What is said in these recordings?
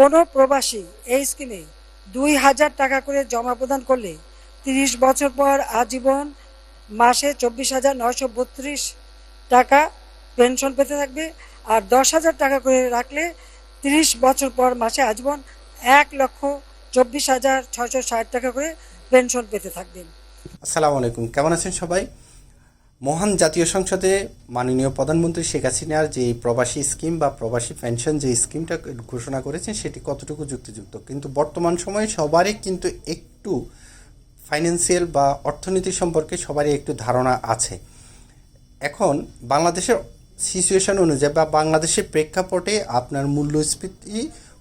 কোনো প্রবাসী এই স্কিমে দুই হাজার টাকা করে জমা প্রদান করলে তিরিশ বছর পর আজীবন মাসে চব্বিশ হাজার নয়শো বত্রিশ টাকা পেনশন পেতে থাকবে। আর দশ হাজার টাকা করে রাখলে তিরিশ বছর পর মাসে আজীবন এক লক্ষ চব্বিশ হাজার ছয়শো ষাট টাকা করে পেনশন পেতে থাকবেন। আসসালামু আলাইকুম, কেমন আছেন সবাই? মহান জাতীয় সংসদে মাননীয় প্রধানমন্ত্রী শেখ হাসিনার যে প্রবাসী স্কিম বা প্রবাসী পেনশন যে স্কিমটা ঘোষণা করেছেন, সেটি কতটুকু যুক্তিযুক্ত? কিন্তু বর্তমান সময়ে সবারই কিন্তু একটু ফাইন্যান্সিয়াল বা অর্থনীতি সম্পর্কে সবারই একটু ধারণা আছে। এখন বাংলাদেশের সিচুয়েশন অনুযায়ী বা বাংলাদেশের প্রেক্ষাপটে আপনার মূল্যস্ফীতি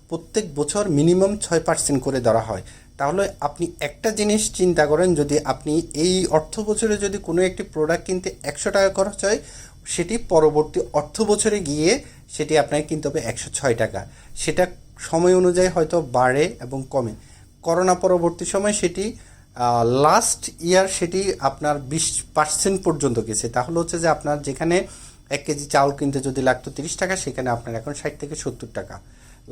প্রত্যেক বছর মিনিমাম ছয় পার্সেন্ট করে ধরা হয়। তাহলে আপনি একটা জিনিস চিন্তা করেন, যদি আপনি এই অর্থ বছরে যদি কোনো একটি প্রোডাক্ট কিনতে একশো টাকা খরচ হয়, সেটি পরবর্তী অর্থ বছরে গিয়ে সেটি আপনাকে কিনতে হবে একশো ছয় টাকা। সেটা সময় অনুযায়ী হয়তো বাড়ে এবং কমে। করোনা পরবর্তী সময় সেটি লাস্ট ইয়ার সেটি আপনার বিশ পার্সেন্ট পর্যন্ত গেছে। তাহলে হচ্ছে যে আপনার যেখানে এক কেজি চাউল কিনতে যদি লাগতো তিরিশ টাকা, সেখানে আপনার এখন ষাট থেকে সত্তর টাকা।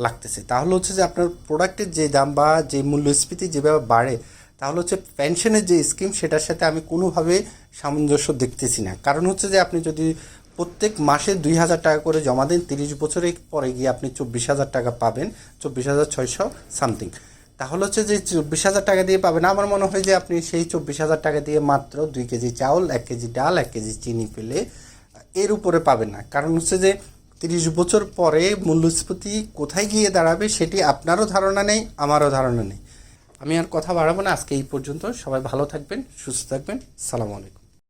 লাগতেছে। তাহলে হচ্ছে যে আপনার প্রোডাক্টের যে দাম বা যে মূল্যস্ফীতি যেভাবে বাড়ে, তাহলে হচ্ছে পেনশনের যে স্কিম সেটার সাথে আমি কোনোভাবে সামঞ্জস্য দেখতেছি না। কারণ হচ্ছে যে আপনি যদি প্রত্যেক মাসে দুই হাজার টাকা করে জমা দেন, তিরিশ বছরের পরে গিয়ে আপনি চব্বিশ হাজার টাকা পাবেন, চব্বিশ হাজার ছয়শো সামথিং তাহলে হচ্ছে যে চব্বিশ হাজার টাকা দিয়ে পাবেন। আমার মনে হয় যে আপনি সেই চব্বিশ হাজার টাকা দিয়ে মাত্র দুই কেজি চাউল, এক কেজি ডাল, এক কেজি চিনি পেলে এর উপরে পাবেন না। কারণ হচ্ছে যে তিরিশ বছর পরে মূল্যস্ফীতি কোথায় গিয়ে দাঁড়াবে সেটি আপনারও ধারণা নেই, আমারও ধারণা নেই। আমি আর কথা বাড়াবো না, আজকে এই পর্যন্ত। সবাই ভালো থাকবেন, সুস্থ থাকবেন। সালাম আলাইকুম।